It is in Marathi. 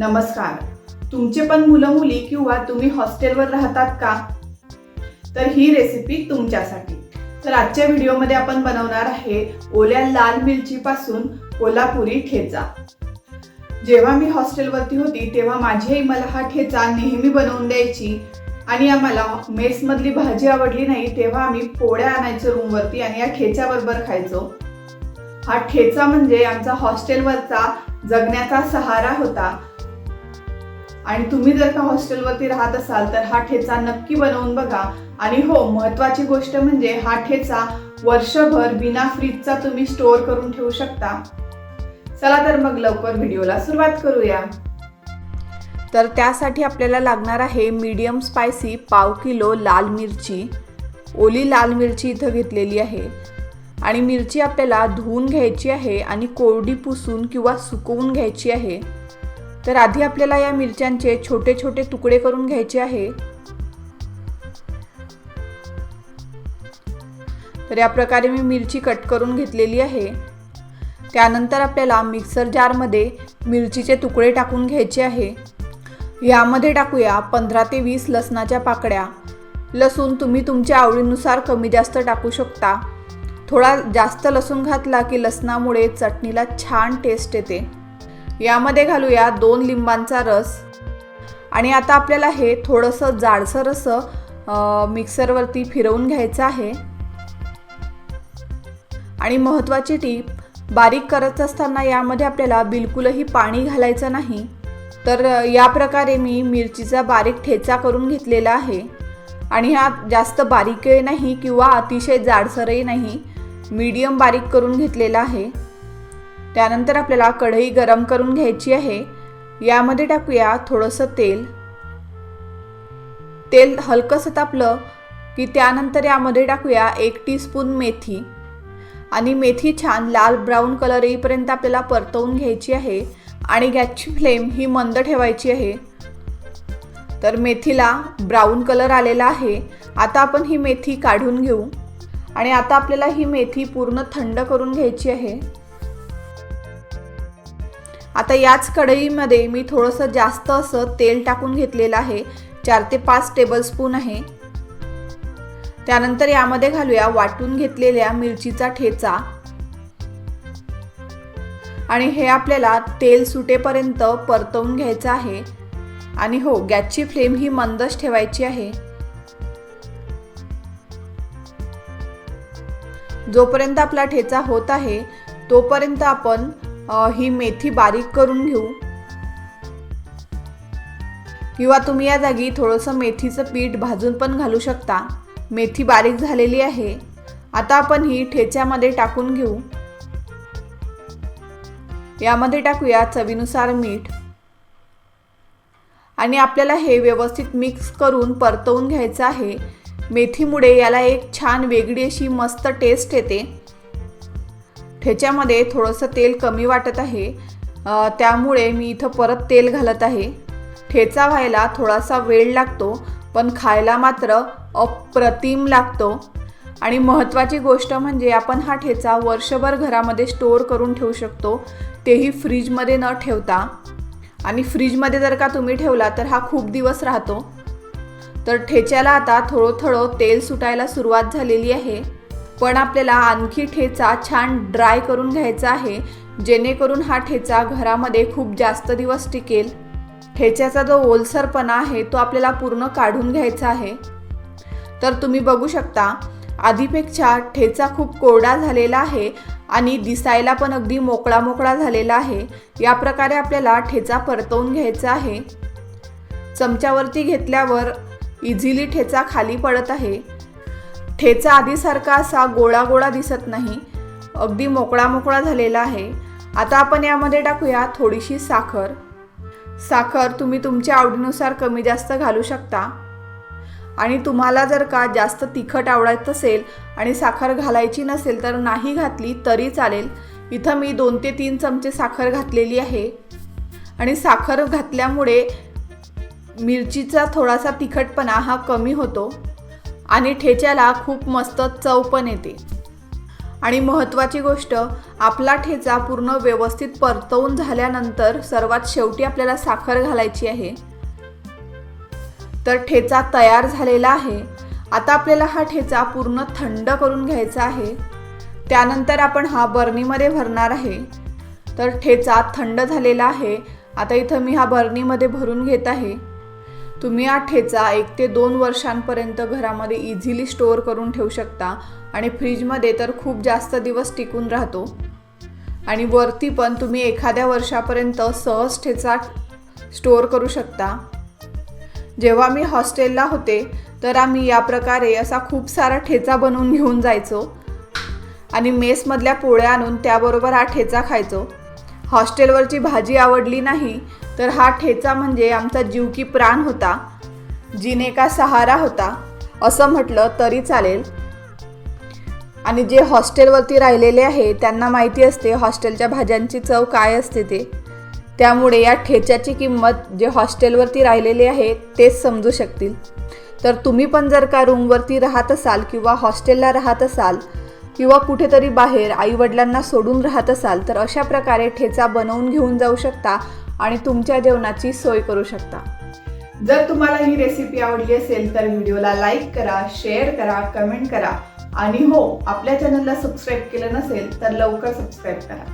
नमस्कार. तुमचे पण मुलं मुली किंवा तुम्ही हॉस्टेलवर राहतात का? तर ही रेसिपी तुमच्यासाठी. तर आजच्या व्हिडिओमध्ये आपण बनवणार आहे ओल्या लाल मिरचीपासून कोल्हापुरी ठेचा. जेव्हा मी हॉस्टेलवरती होती तेव्हा माझी आई मला हा ठेचा नेहमी बनवून द्यायची आणि आम्हाला मेसमधली भाजी आवडली नाही तेव्हा आम्ही पोळ्या आणायचो रूमवरती आणि या ठेच्याबरोबर खायचो. हा ठेचा म्हणजे आमचा हॉस्टेलवरचा जगण्याचा सहारा होता. आणि तुम्ही जर का हॉस्टेलवरती राहत असाल तर हा ठेचा नक्की बनवून बघा. आणि हो महत्वाची गोष्ट म्हणजे हा ठेचा वर्षभर बिना फ्रीजचा तुम्ही स्टोअर करून ठेवू शकता. चला तर मग लवकर व्हिडिओला सुरुवात करूया. तर त्यासाठी आपल्याला लागणार आहे मीडियम स्पायसी पाव किलो लाल मिरची. ओली लाल मिरची इथं घेतलेली आहे. आणि मिरची आपल्याला धुवून घ्यायची आहे आणि कोरडी पुसून किंवा सुकवून घ्यायची आहे. तर आधी आपल्याला या मिरच्यांचे छोटे छोटे तुकडे करून घ्यायचे आहे. तर या प्रकारे मी मिरची कट करून घेतलेली आहे. त्यानंतर आपल्याला मिक्सर जारमध्ये मिरचीचे तुकडे टाकून घ्यायचे आहे. यामध्ये टाकूया पंधरा ते वीस लसणाच्या पाकड्या लसूण तुम्ही तुमच्या आवडीनुसार कमी जास्त टाकू शकता. थोडा जास्त लसूण घातला की लसणामुळे चटणीला छान टेस्ट येते. यामध्ये घालूया दोन लिंबांचा रस. आणि आता आपल्याला हे थोडंसं जाडसर असं मिक्सरवरती फिरवून घ्यायचं आहे. आणि महत्त्वाची टीप बारीक करत असताना यामध्ये आपल्याला बिलकुलही पाणी घालायचं नाही. तर या प्रकारे मी मिरचीचा बारीक ठेचा करून घेतलेला आहे. आणि हा जास्त बारीकही नाही किंवा अतिशय जाडसरही नाही मीडियम बारीक करून घेतलेला आहे. त्यानंतर आपल्याला कढई गरम करून घ्यायची आहे. यामध्ये टाकूया थोडंसं तेल. तेल हलकंसं तापलं की त्यानंतर यामध्ये टाकूया एक टीस्पून मेथी. आणि मेथी छान लाल ब्राऊन कलर येईपर्यंत आपल्याला परतवून घ्यायची आहे आणि गॅसची फ्लेम ही मंद ठेवायची आहे. तर मेथीला ब्राऊन कलर आलेला आहे. आता आपण ही मेथी काढून घेऊ. आणि आता आपल्याला ही मेथी पूर्ण थंड करून घ्यायची आहे. आता याच कढईमध्ये मी थोडंसं जास्त असं तेल टाकून घेतलेलं आहे. चार ते पाच टेबलस्पून आहे. त्यानंतर यामध्ये घालूया वाटून घेतलेल्या मिरचीचा ठेचा. आणि हे आपल्याला तेल सुटेपर्यंत परतवून घ्यायचं आहे. आणि हो गॅसची फ्लेम ही मंदच ठेवायची आहे. जोपर्यंत आपला ठेचा होत आहे तोपर्यंत आपण ही मेथी बारीक करून घेऊ. किंवा तुम्ही या जागी थोडंसं मेथीचं पीठ भाजून पण घालू शकता. मेथी बारीक झालेली आहे. आता आपण ही ठेच्यामध्ये टाकून घेऊ. यामध्ये टाकूया चवीनुसार मीठ. आणि आपल्याला हे व्यवस्थित मिक्स करून परतवून घ्यायचं आहे. मेथीमुळे याला एक छान वेगळी अशी मस्त टेस्ट येते. ठेच्यामध्ये थोडंसं तेल कमी वाटत आहे. त्यामुळे मी इथं परत तेल घालत आहे. ठेचा व्हायला थोडासा वेळ लागतो पण खायला मात्र अप्रतिम लागतो. आणि महत्त्वाची गोष्ट म्हणजे आपण हा ठेचा वर्षभर घरामध्ये स्टोअर करून ठेवू शकतो तेही फ्रीजमध्ये न ठेवता. आणि फ्रीजमध्ये जर का तुम्ही ठेवला तर हा खूप दिवस राहतो. तर ठेच्याला आता थोडं थोडं तेल सुटायला सुरुवात झालेली आहे. पण आपल्याला आणखी ठेचा छान ड्राय करून घ्यायचा आहे. जेणेकरून हा ठेचा घरामध्ये खूप जास्त दिवस टिकेल. ठेच्याचा जो ओलसरपणा आहे तो आपल्याला पूर्ण काढून घ्यायचा आहे. तर तुम्ही बघू शकता आधीपेक्षा ठेचा खूप कोरडा झालेला आहे आणि दिसायला पण अगदी मोकळा मोकळा झालेला आहे. या प्रकारे आपल्याला ठेचा परतवून घ्यायचा आहे. चमच्यावरती घेतल्यावर इझिली ठेचा खाली पडत आहे. ठेचा आधीसारखा असा गोळा गोळा दिसत नाही. अगदी मोकळा मोकळा झालेला आहे. आता आपण यामध्ये टाकूया थोडीशी साखर. साखर तुम्ही तुमच्या आवडीनुसार कमी जास्त घालू शकता. आणि तुम्हाला जर का जास्त तिखट आवडत असेल आणि साखर घालायची नसेल तर नाही घातली तरी चालेल. इथं मी दोन ते तीन चमचे साखर घातलेली आहे. आणि साखर घातल्यामुळे मिरचीचा थोडासा तिखटपणा हा कमी होतो. आणि ठेच्याला खूप मस्त चव पण येते. आणि महत्त्वाची गोष्ट आपला ठेचा पूर्ण व्यवस्थित परतवून झाल्यानंतर सर्वात शेवटी आपल्याला साखर घालायची आहे. तर ठेचा तयार झालेला आहे. आता आपल्याला हा ठेचा पूर्ण थंड करून घ्यायचा आहे. त्यानंतर आपण हा बर्नीमध्ये भरणार आहे. तर ठेचा थंड झालेला आहे. आता इथं मी हा बर्नीमध्ये भरून घेत आहे. तुम्ही हा ठेचा एक ते दोन वर्षांपर्यंत घरामध्ये इझिली स्टोअर करून ठेवू शकता आणि फ्रीजमध्ये तर खूप जास्त दिवस टिकून राहतो. आणि वरती पण तुम्ही एखाद्या वर्षापर्यंत सहज ठेचा स्टोअर करू शकता. जेव्हा मी हॉस्टेलला होते तर आम्ही या प्रकारे असा खूप सारा ठेचा बनवून घेऊन जायचो. आणि मेसमधल्या पोळ्या आणून त्याबरोबर हा ठेचा खायचो. हॉस्टेलवरची भाजी आवडली नाही तर हा ठेचा म्हणजे आमचा जीव की प्राण होता जिने का सहारा होता असं म्हटलं तरी चालेल. आणि जे हॉस्टेलवरती राहिलेले आहे त्यांना माहिती असते हॉस्टेलच्या भाज्यांची चव काय असते ते. त्यामुळे या ठेच्याची किंमत जे हॉस्टेलवरती राहिलेले आहे तेच समजू शकतील. तर तुम्ही पण जर का रूमवरती राहत असाल किंवा हॉस्टेलला राहत असाल किंवा कुठेतरी बाहेर आईवडिलांना सोडून राहत असाल तर अशा प्रकारे ठेचा बनवून घेऊन जाऊ शकता आणि तुमच्या जेवणाची सोय करू शकता. जर तुम्हाला ही रेसिपी आवडली असेल तर व्हिडिओला लाईक करा शेअर करा कमेंट करा. आणि हो आपल्या चॅनलला सबस्क्राईब केलं नसेल तर लवकर सबस्क्राईब करा.